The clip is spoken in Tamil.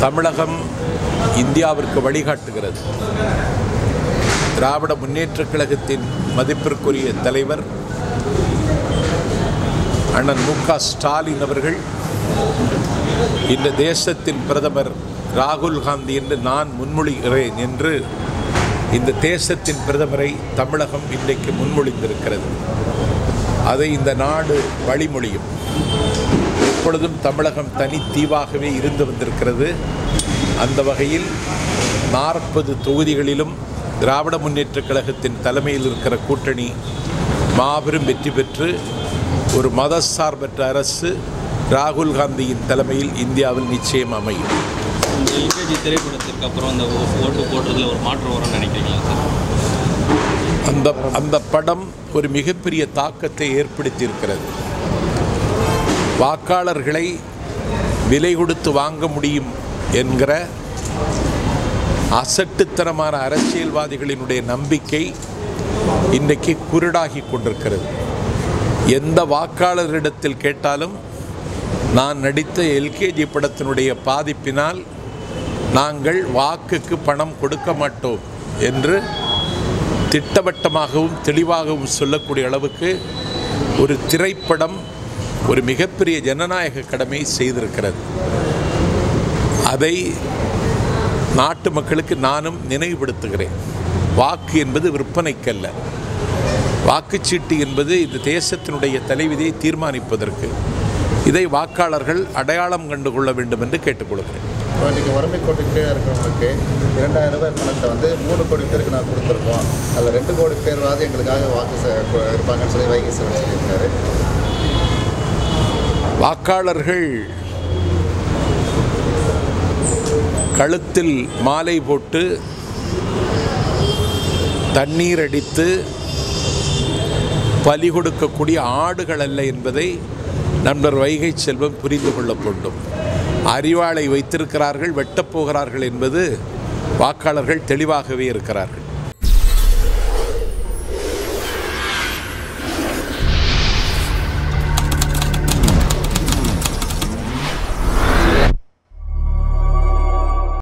தமிழகம் இந்தியாவிற்கு வழிகாட்டுகிறது. திராவிட முன்னேற்றக் கழகத்தின் மதிப்பிற்குரிய தலைவர் அண்ணன் மு க ஸ்டாலின் அவர்கள் இந்த தேசத்தின் பிரதமர் ராகுல் காந்தி என்று நான் முன்மொழிகிறேன் என்று இந்த தேசத்தின் பிரதமரை தமிழகம் இன்றைக்கு முன்மொழிந்திருக்கிறது. அதை இந்த நாடு வழிமொழியும். எப்பொழுதும் தமிழகம் தனித்தீவாகவே இருந்து வந்திருக்கிறது. அந்த வகையில் நாற்பது தொகுதிகளிலும் திராவிட முன்னேற்றக் கழகத்தின் தலைமையில் இருக்கிற கூட்டணி மாபெரும் வெற்றி பெற்று ஒரு மதசார்பற்ற அரசு ராகுல் காந்தியின் தலைமையில் இந்தியாவில் நிச்சயம் அமையும். இந்த திரைப்படத்திற்கு அப்புறம் அந்த ஓட்டு போடுறதுல ஒரு மாற்றம் வரும்னு நினைக்கிறீங்களா சார்? அந்த அந்த படம் ஒரு மிகப்பெரிய தாக்கத்தை ஏற்படுத்தியிருக்கிறது. வாக்காளர்களை விலை கொடுத்து வாங்க முடியும் என்கிற அசட்டுத்தனமான அரசியல்வாதிகளினுடைய நம்பிக்கை இன்றைக்கு குருடாகி கொண்டிருக்கிறது. எந்த வாக்காளரிடத்தில் கேட்டாலும் நான் நடித்த எல்கேஜி படத்தினுடைய பாதிப்பினால் நாங்கள் வாக்குக்கு பணம் கொடுக்க மாட்டோம் என்று திட்டவட்டமாகவும் தெளிவாகவும் சொல்லக்கூடிய அளவுக்கு ஒரு திரைப்படம் ஒரு மிகப்பெரிய ஜனநாயக கடமை செய்திருக்கிறது. அதை நாட்டு மக்களுக்கு நானும் நினைவுபடுத்துகிறேன். வாக்கு என்பது விற்பனைக்கல்ல. வாக்குச்சீட்டு என்பது இந்த தேசத்தினுடைய தலைவிதியை தீர்மானிப்பதற்கு இதை வாக்காளர்கள் அடையாளம் கண்டு கொள்ள வேண்டும் என்று கேட்டுக்கொள்கிறேன். இப்போ நீங்கள் வறுமை கோட்டுக்கு இருக்கிறவங்களுக்கு இரண்டாயிரம் ரூபாய் பணத்தை வந்து மூணு கோடி பேருக்கு நான் கொடுத்துருக்கோம். அதில் ரெண்டு கோடி பேர்வாது எங்களுக்காக வாக்கு செ- இருப்பாங்கன்னு சொல்லி வைகை சிவன் சொல்லியிருக்காரு. வாக்காளர்கள் கழுத்தில் மாலை போட்டு தண்ணீர் அடித்து பலி கொடுக்கக்கூடிய ஆடுகள் அல்ல என்பதை நண்பர் வைகை செல்வம் புரிந்து கொள்ள வேண்டும். அறிவாளை வைத்திருக்கிறார்கள் வெட்டப்போகிறார்கள் என்பது வாக்காளர்கள் தெளிவாகவே இருக்கிறார்கள்.